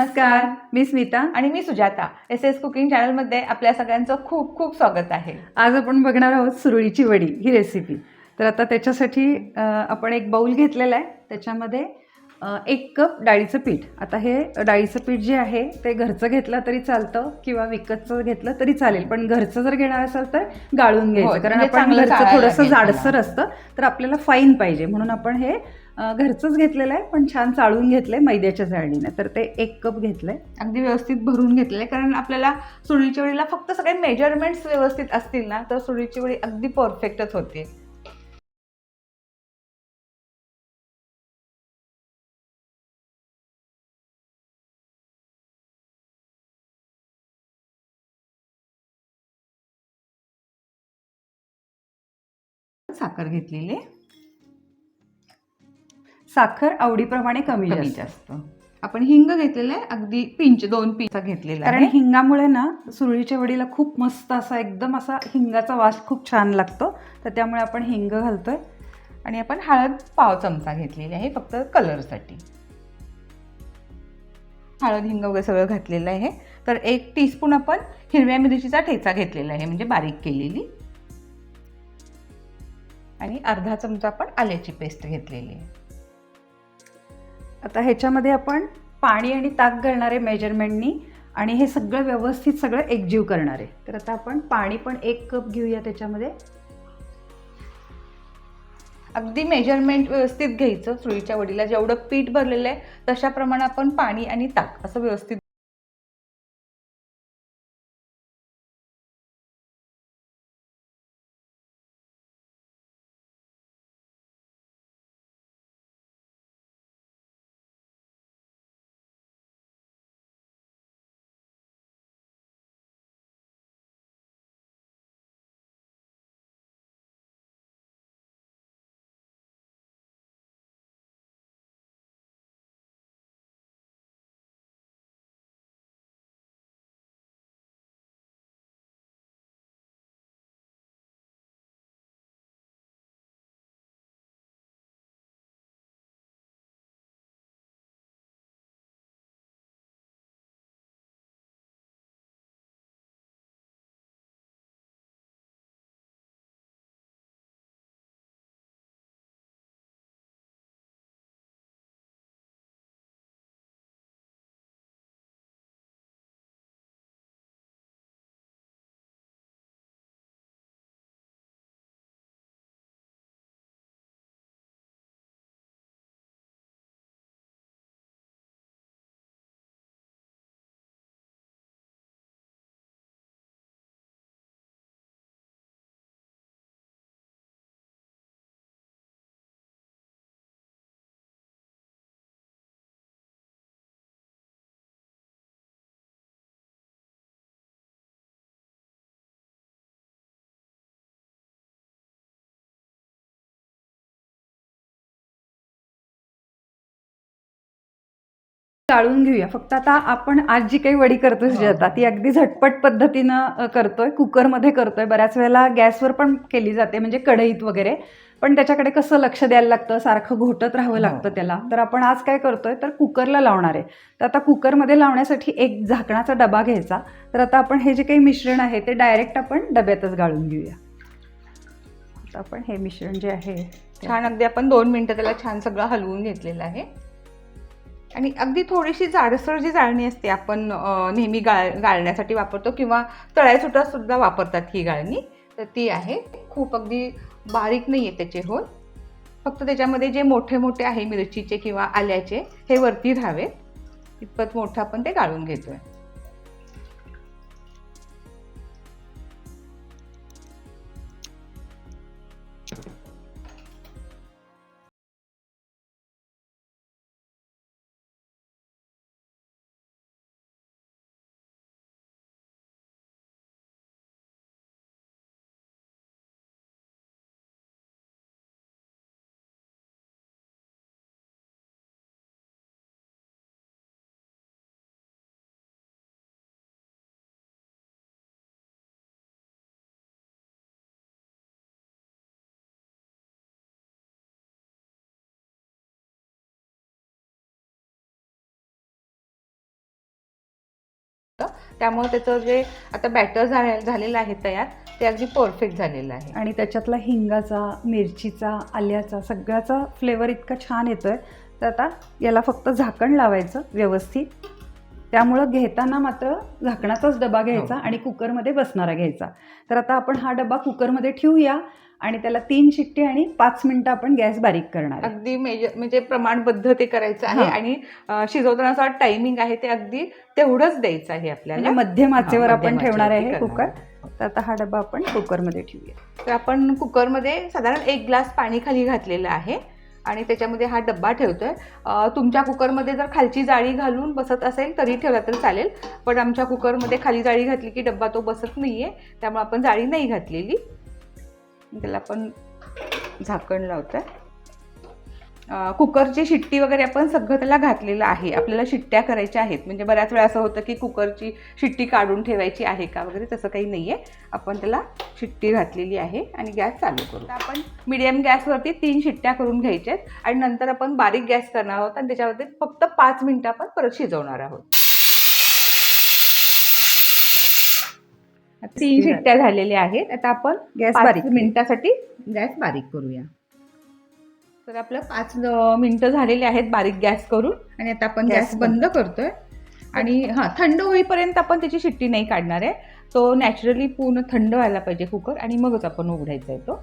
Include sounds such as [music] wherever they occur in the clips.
नमस्कार. मी स्मिता. आणि मी सुजाता. एस एस कुकिंग चॅनलमध्ये आपल्या सगळ्यांचं खूप खूप स्वागत आहे. आज आपण बघणार आहोत सुरळीची वडी ही रेसिपी तर आता त्याच्यासाठी आपण एक बाऊल घेतलेला आहे. त्याच्यामध्ये एक कप डाळीचं पीठ. आता हे डाळीचं पीठ जे आहे ते घरचं घेतलं तरी चालतं किंवा विकतचं घेतलं तरी चालेल. पण घरचं जर घेणार असाल तर गाळून हो, घ्यायचं. कारण म्हणजे आपण चांगलं घरचं थोडंसं जाडसर. असतं तर आपल्याला फाईन पाहिजे. म्हणून आपण हे घरचंच घेतलेलं आहे पण छान चाळून घेतलंय मैद्याच्या चाळणीने तर ते एक कप घेतलंय. अगदी व्यवस्थित भरून घेतलेलं आहे कारण आपल्याला सुरळीच्या वेळीला फक्त सगळे मेजरमेंट्स व्यवस्थित असतील ना तर सुरळीची वडी अगदी परफेक्टच होते. साखर घेतलेली आहे. साखर आवडीप्रमाणे कमी कमी जास्त. जास्त. आपण हिंग घेतलेलं आहे अगदी पिंच दोन पिंच घेतलेला कारण आहे. हिंगामुळे ना सुरळीच्या वडीला खूप मस्त असा एकदम असा हिंगाचा वास खूप छान लागतो. तर त्यामुळे आपण हिंग घालतोय. आणि आपण हळद पाव चमचा घेतलेली आहे फक्त कलरसाठी. हळद हिंग वगैरे सगळं घातलेलं आहे. तर एक टीस्पून आपण हिरव्या मिरचीचा ठेचा घेतलेला आहे म्हणजे बारीक केलेली. आणि अर्धा चमचा आपण आल्याची पेस्ट घेतलेली आहे. आता ह्याच्यामध्ये आपण पाणी आणि ताक घालणारे मेजरमेंटनी आणि हे सगळं व्यवस्थित सगळं एकजीव करणार. आहे तर आता आपण पाणी पण एक कप घेऊया त्याच्यामध्ये. अगदी मेजरमेंट व्यवस्थित घ्यायचं चुळीच्या वडीला जेवढं पीठ भरलेलं आहे तशाप्रमाणे आपण पाणी आणि ताक असं व्यवस्थित चाळून घेऊया. फक्त आता आपण आज जी काही वडी करतोय सुजाता ती अगदी झटपट पद्धतीनं करतोय. कुकरमध्ये करतोय. बऱ्याच वेळेला गॅसवर पण केली जाते म्हणजे कढईत वगैरे. पण त्याच्याकडे कसं लक्ष द्यायला लागतं? सारखं घोटत राहावं लागतं. त्याला. तर आपण आज काय करतोय? तर कुकरला लावणार आहे. तर आता कुकरमध्ये लावण्यासाठी एक झाकणाचा डबा घ्यायचा. तर आता आपण हे जे काही मिश्रण आहे ते डायरेक्ट आपण डब्यातच गाळून घेऊया. आता आपण हे मिश्रण जे आहे छान अगदी आपण दोन मिनटं त्याला छान सगळं हलवून घेतलेलं आहे. आणि अगदी थोडीशी जाडसर जी जाळणी असते आपण नेहमी गाळ गाळण्यासाठी वापरतो किंवा तळ्यासुद्धा सुद्धा वापरतात ही गाळणी तर ती आहे. खूप अगदी बारीक नाही आहे त्याचे होल. फक्त त्याच्यामध्ये जे मोठे मोठे आहे मिरचीचे किंवा आल्याचे हे वरती राहावेत इतपत मोठं आपण ते गाळून घेतोय. त्यामुळे त्याचं जे आता बॅटर झाले झालेलं आहे तयार ते अगदी परफेक्ट झालेलं आहे. आणि त्याच्यातला हिंगाचा मिरचीचा आल्याचा सगळ्याचा फ्लेवर इतका छान येतोय. तर आता याला फक्त झाकण लावायचं व्यवस्थित. त्यामुळं घेताना मात्र झाकणाचाच डबा घ्यायचा हो. आणि कुकरमध्ये बसणारा घ्यायचा तर आता आपण हा डबा कुकरमध्ये ठेवूया आणि त्याला तीन शिट्टी आणि पाच मिनटं आपण गॅस बारीक करणार आहे. अगदी मेजर म्हणजे प्रमाणबद्ध ते करायचं आहे हा. आणि अं, शिजवतानाचा टायमिंग आहे ते अगदी तेवढंच द्यायचं आहे म्हणजे आपल्याला मध्यम आचेवर हा, आपण ठेवणार आहे कुकर तर आता हा डबा आपण कुकरमध्ये ठेवूया तर आपण कुकरमध्ये साधारण एक ग्लास पाणी खाली घातलेलं आहे आणि त्याच्यामध्ये हा डब्बा ठेवतो आहे तुमच्या कुकरमध्ये जर खालची जाळी घालून बसत असेल तरी ठेवला तर चालेल. पण आमच्या कुकरमध्ये खाली जाळी घातली की डब्बा तो बसत नाही आहे त्यामुळे आपण जाळी नाही घातलेली. त्याला आपण झाकण लावतं आहे कुकरची शिट्टी वगैरे आपण सगळं त्याला घातलेलं आहे. आपल्याला शिट्ट्या करायच्या आहेत. म्हणजे बऱ्याच वेळा असं होतं की कुकरची शिट्टी काढून ठेवायची आहे का वगैरे तसं काही नाही आहे आपण त्याला शिट्टी घातलेली आहे आणि गॅस चालू करू. आपण मिडियम गॅसवरती तीन शिट्ट्या करून घ्यायच्या आहेत आणि नंतर आपण बारीक गॅस करणार आहोत आणि त्याच्यावरती फक्त पाच मिनिटं आपण परत शिजवणार आहोत. तीन शिट्ट्या झालेल्या आहेत. आता आपण गॅस बारीक मिनिटासाठी गॅस बारीक करूया. तर आपलं पाच मिनिटं झालेले आहेत बारीक गॅस करून आणि आता आपण गॅस बंद करतोय. आणि हां थंड होईपर्यंत आपण त्याची शिट्टी नाही काढणार आहे. तो नॅचरली पूर्ण थंड व्हायला पाहिजे कुकर आणि मगच आपण उघडायचा आहे तो.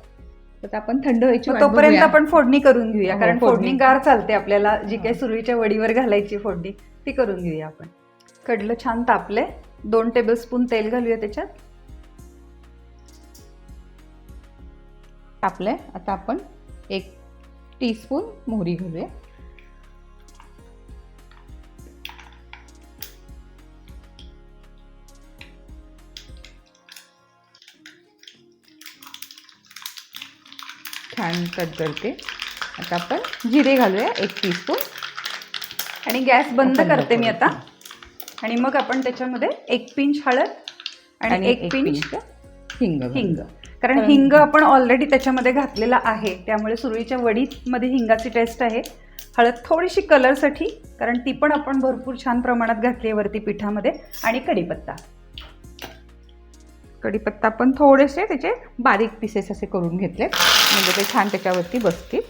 तर आपण थंड व्हायची तोपर्यंत. आपण फोडणी करून घेऊया हो, कारण फोडणी. गार चालते आपल्याला. जी हो. काही सुरळीच्या वडीवर घालायची फोडणी ती करून घेऊया आपण. कडलं छान तापले दोन टेबलस्पून तेल घालूया त्याच्यात. टाकलंय आता आपण एक टीस्पून मोहरी घालूया छान करते आता आपण जिरे घालूया एक टीस्पून आणि गॅस बंद करते मी. आता आणि मग आपण त्याच्यामध्ये एक पिंच हळद आणि एक पिंच हिंग. हिंग कारण हिंग आपण ऑलरेडी त्याच्यामध्ये घातलेला आहे. त्यामुळे सुरळीच्या वडीमध्ये हिंगाची टेस्ट आहे. हळद थोडीशी कलरसाठी कारण ती पण आपण भरपूर छान प्रमाणात घातली आहे वरती पिठामध्ये. आणि कढीपत्ता. कढीपत्ता पण थोडेसे त्याचे बारीक पीसेस असे करून घेतले म्हणजे ते छान त्याच्यावरती बसतील.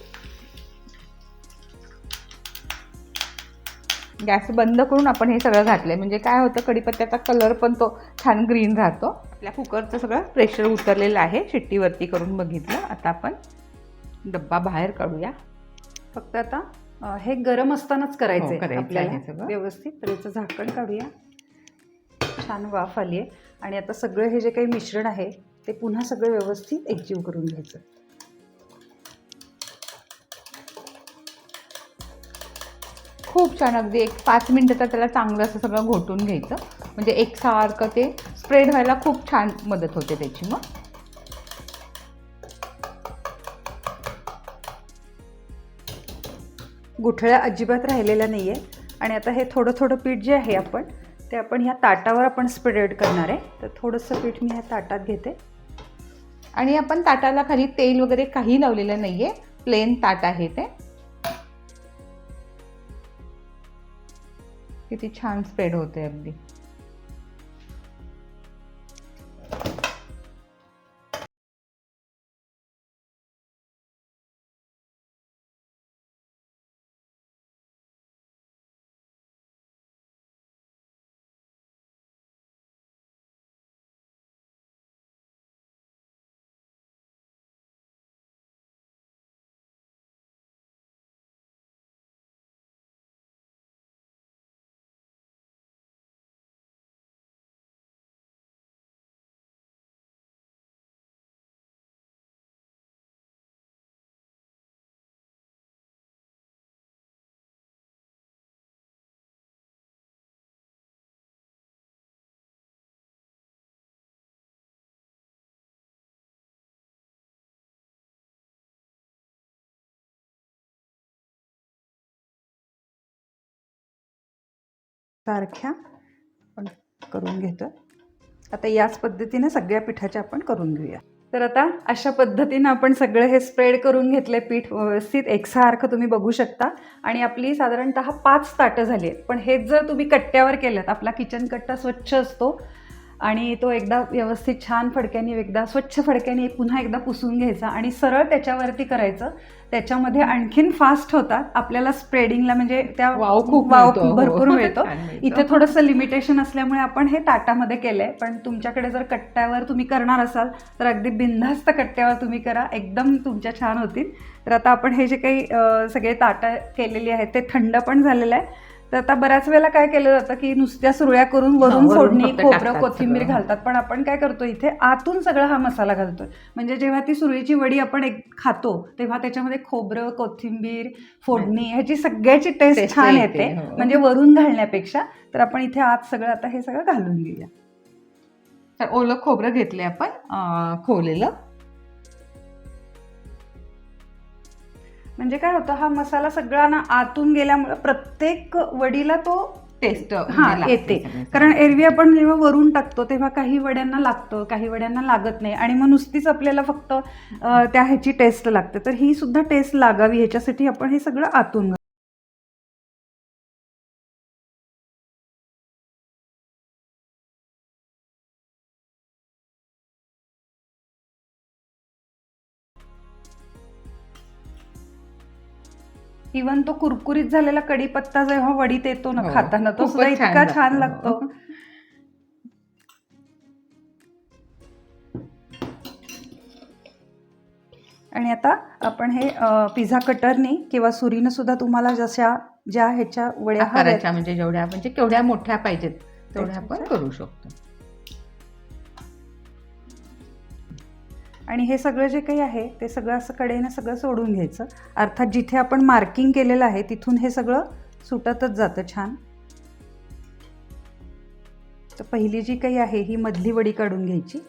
गॅस बंद करून आपण हे सगळं घातलंय. म्हणजे काय होतं कढीपत्त्याचा कलर पण तो छान ग्रीन राहतो. आपल्या कुकरचं सगळं प्रेशर उतरलेलं आहे शिट्टीवरती करून बघितलं. आता आपण डब्बा बाहेर काढूया. फक्त आता हे गरम असतानाच हो, करायचं आपल्याला आहे सगळं. व्यवस्थित. तर याचं झाकण काढूया. छान वाफ आली आहे आणि आता सगळं हे जे काही मिश्रण आहे ते पुन्हा सगळं व्यवस्थित एकजीव करून घ्यायचं. खूप छान. अगदी एक पाच मिनटं तर त्याला चांगलं असं सगळं घोटून घ्यायचं. म्हणजे एकसारखं ते स्प्रेड व्हायला खूप छान मदत होते त्याची मग. गुठळ्या अजिबात राहिलेल्या नाही आहे आणि आता हे थोडं थोडं पीठ जे आहे आपण ते आपण ह्या ताटावर आपण स्प्रेड करणार आहे. तर थोडंसं पीठ मी ह्या ताटात घेते. आणि आपण ताटाला खाली तेल वगैरे काही लावलेलं नाहीये. प्लेन ताट आहे ते. किती छान स्प्रेड होते अगदी. सारख्या आपण करून घेतो आता याच पद्धतीने सगळ्या पिठाच्या आपण करून घेऊया. तर आता अशा पद्धतीनं आपण सगळं हे स्प्रेड करून घेतले पीठ व्यवस्थित. एकसारखं तुम्ही बघू शकता. आणि आपली साधारणतः पाच ताटं झाली आहेत. पण हेच जर तुम्ही कट्ट्यावर केलं आपला किचन कट्टा स्वच्छ असतो आणि तो एकदा व्यवस्थित छान फडक्याने एकदा स्वच्छ फडक्याने पुन्हा एकदा पुसून घ्यायचा आणि सरळ त्याच्यावरती करायचं त्याच्यामध्ये आणखीन फास्ट होतात आपल्याला स्प्रेडिंगला म्हणजे त्या वाव खूप वाव मिळतो. भरपूर हो. मिळतो छान मिळतो. इथे थोडंसं लिमिटेशन असल्यामुळे आपण हे ताटामध्ये केलंय पण तुमच्याकडे जर कट्ट्यावर तुम्ही करणार असाल तर अगदी बिनधास्त कट्ट्यावर तुम्ही करा एकदम तुमच्या छान होतील तर आता आपण हे जे काही सगळे ताटं केलेली आहेत ते थंड पण झालेलं आहे तर आता बऱ्याच वेळेला काय केलं जातं की नुसत्या सुरळ्या करून वरून फोडणी खोबरं कोथिंबीर. घालतात. पण आपण काय करतो इथे आतून सगळा हा मसाला घालतोय. म्हणजे जेव्हा ती सुरळीची वडी आपण एक खातो तेव्हा त्याच्यामध्ये खोबरं कोथिंबीर फोडणी ह्याची सगळ्याची टेस्ट छान येते, हो. म्हणजे वरून घालण्यापेक्षा. तर आपण इथे आत सगळं आता हे सगळं घालून घेऊया. तर ओलं खोबरं घेतले आपण अं, म्हणजे काय होतं हा मसाला सगळा ना आतून गेल्यामुळे प्रत्येक वडीला तो टेस्ट हा येते. कारण एरवी आपण जेव्हा वरून टाकतो तेव्हा काही वड्यांना लागतं काही वड्यांना लागत नाही. आणि मग नुसतीच आपल्याला फक्त त्या ह्याची टेस्ट लागते. तर ही सुद्धा टेस्ट लागावी ह्याच्यासाठी आपण हे सगळं आतून इवन तो कुरकुरीत झालेला कढीपत्ता जेव्हा वडीत येतो ना हो. खाताना तो खूपच सुद्धा छान इतका छान लागतो. लागतो आणि आता आपण हे पिझ्झा कटरनी किंवा सुरीनं सुद्धा तुम्हाला जशा ज्या ह्याच्या वड्या हव्यात आकाराच्या म्हणजे जेवढ्या म्हणजे केवढ्या मोठ्या पाहिजेत तेवढ्या आपण करू शकतो आणि हे सगळं जे काही आहे ते सगळं असं कडेनं सगळं सोडून घ्यायचं. अर्थात जिथे आपण मार्किंग केलेलं आहे तिथून हे सगळं सुटतच जातं छान. तर पहिली जी काही आहे ही मधली वडी काढून घ्यायची.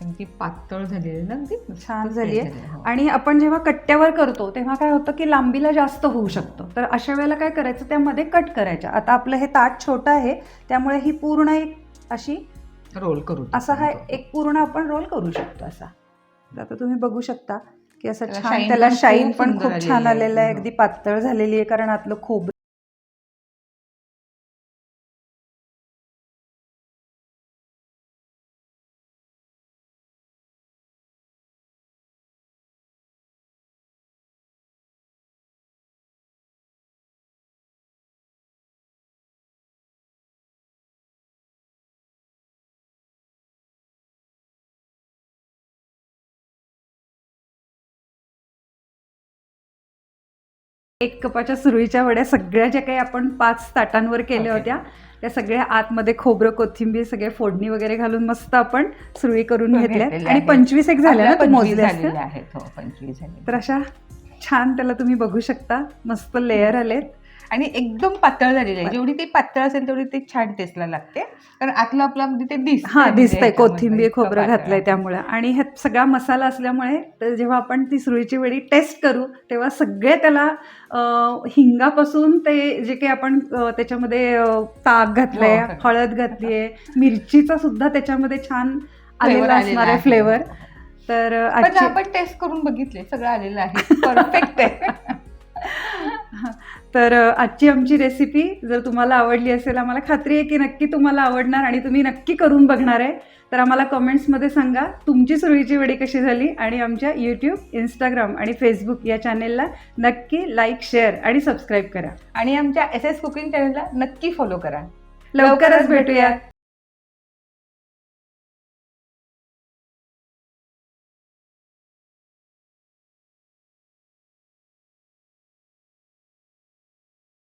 अगदी पातळ झालेली ना अगदी? छान. झाली, हो. आणि आपण जेव्हा कट्ट्यावर करतो तेव्हा काय होतं की लांबीला जास्त होऊ शकतं. तर अशा वेळेला काय करायचं? त्यामध्ये कट करायच्या. आता आपलं हे ताट छोटं आहे त्यामुळे ही पूर्ण एक अशी रोल करू असा हा एक पूर्ण आपण रोल करू शकतो असा. तर आता तुम्ही बघू शकता की असं छान त्याला शाईन पण खूप छान आलेली आहे. अगदी पातळ झालेली आहे कारण आतलं खोबरं एक कपाच्या सुरळीच्या वड्या सगळ्या ज्या काही आपण पाच ताटांवर केल्या. होत्या त्या सगळ्या आतमध्ये खोबरं कोथिंबीर सगळे फोडणी वगैरे घालून मस्त आपण सुरळी करून घेतल्या आणि. पंचवीस एक झाल्या ना आपल्या तू 25 मोजले असतील? झालेल्या आहेत. हो पंचवीस तर अशा छान त्याला तुम्ही बघू शकता. मस्त लेअर आलेत. आणि एकदम पातळ झालेली आहे. जेवढी ती पातळ असेल तेवढी ती छान टेस्टला लागते. कारण आतलं आपलं अगदी ते दिसतंय हा म्हणजे दिसतंय. कोथिंबीर खोबरं घातलंय. त्यामुळे. आणि ह्यात सगळा मसाला असल्यामुळे तर जेव्हा आपण ती सुरळीची वेळी टेस्ट करू तेव्हा सगळे त्याला हिंगापासून ते जे काही आपण त्याच्यामध्ये ताक घातलंय हो, सगळं. हळद घातलीये मिरचीचा सुद्धा त्याच्यामध्ये छान आलेला असणार आहे. फ्लेवर तर आपण टेस्ट करून बघितले सगळं आलेलं आहे. परफेक्ट आहे. [laughs] [laughs] तर आजची आमची रेसिपी जर तुम्हाला आवडली असेल आम्हाला खात्री आहे की नक्की तुम्हाला आवडणार आणि तुम्ही नक्की करून बघणार आहे तर आम्हाला कमेंट्समध्ये सांगा तुमची सुरळीची वेळी कशी झाली आणि आमच्या यूट्यूब इंस्टाग्राम आणि फेसबुक या चॅनेलला नक्की लाईक शेअर आणि सबस्क्राईब करा. आणि आमच्या एस एस कुकिंग चॅनलला नक्की फॉलो करा. लवकरच भेटूया